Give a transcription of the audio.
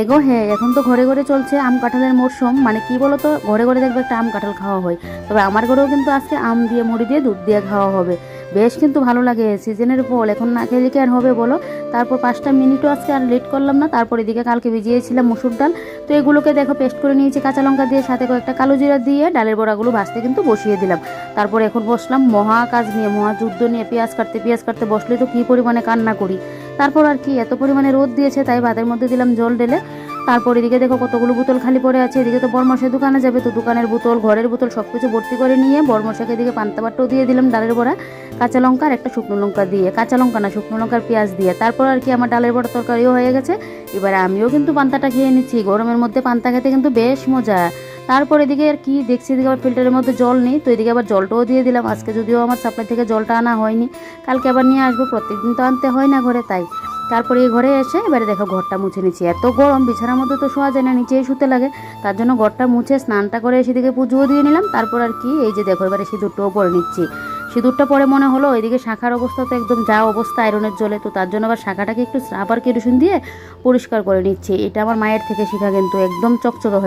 এগো হ্যাঁ এখন তো ঘরে ঘরে চলছে আম কাঁঠালের মরশুম মানে কি বলো তো ঘরে ঘরে দেখবে একটা আম কাঁঠাল খাওয়া হয়। তবে আমার ঘরেও কিন্তু আজকে আম দিয়ে, মুড়ি দিয়ে, দুধ দিয়ে খাওয়া হবে। বেশ কিন্তু ভালো লাগে সিজনের ফল। এখন না খেলে কি আর হবে বলো? তারপর পাঁচটা মিনিটও আজকে আর লেট করলাম না। তারপর এদিকে কালকে ভিজিয়েছিলাম মুসুর ডাল। তো এগুলোকে দেখো পেস্ট করে নিয়েছি কাঁচা লঙ্কা দিয়ে, সাথে কয়েকটা কালো জিরা দিয়ে, ডালের বড়াগুলো ভাজতে কিন্তু বসিয়ে দিলাম। তারপর এখন বসলাম মহা কাজ নিয়ে, মহা যুদ্ধ নিয়ে, পেঁয়াজ কাটতে পেঁয়াজ কাটতে বসলে তো কী পরিমাণে কান্না করি। তারপর আর কি, এত পরিমাণে রোদ দিয়েছে, তাই ভাতের মধ্যে দিলাম জল ঢেলে। তারপর এদিকে দেখো কতগুলো বোতল খালি পড়ে আছে, এদিকে তো বরমশাই দোকানে যাবে, তো দোকানের বোতল, ঘরের বোতল সব কিছু ভর্তি করে নিয়ে বরমশাকে এদিকে পান্তা বাট্টাও দিয়ে দিলাম ডালের বড়া, কাঁচা লঙ্কা আর একটা শুকনো লঙ্কা দিয়ে, কাঁচা লঙ্কা না, শুকনো লঙ্কার পেঁয়াজ দিয়ে। তারপর আর কি আমার ডালের বড়া তরকারিও হয়ে গেছে এবারে আমিও কিন্তু পান্তাটা খেয়ে নিচ্ছি। গরমের মধ্যে পান্তা খেতে কিন্তু বেশ মজা। তারপর এদিকে আর কি দেখছি, এদিকে আবার ফিল্টারের মধ্যে জল নেই, তো এদিকে আবার জলটাও দিয়ে দিলাম। আজকে যদিও আমার সাপ্লাই থেকে জলটা আনা হয়নি, কালকে আবার নিয়ে আসব, প্রত্যেকদিন তো আনতে হয় না ঘরে, তাই। তারপরে এই ঘরে এসে এবারে দেখো ঘরটা মুছে নিচ্ছি। এত গরম, বিছানার মধ্যে তো শোয়া যায় না, নিচেই শুতে লাগে। তার জন্য ঘরটা মুছে স্নানটা করে এসে দিকে পুজোও দিয়ে নিলাম। তারপর আর কি এই যে দেখো, এবারে সিঁদুরটাও পরে নিচ্ছি। সিঁদুরটা পরে মনে হলো এদিকে শাখার অবস্থা তো একদম যা অবস্থা আয়রনের জলে। তো তার জন্য আবার শাখাটাকে একটু আবার কেরোসিন দিয়ে পরিষ্কার করে নিচ্ছে। এটা আমার মায়ের থেকে শেখা কিন্তু, একদম চকচকে হয়ে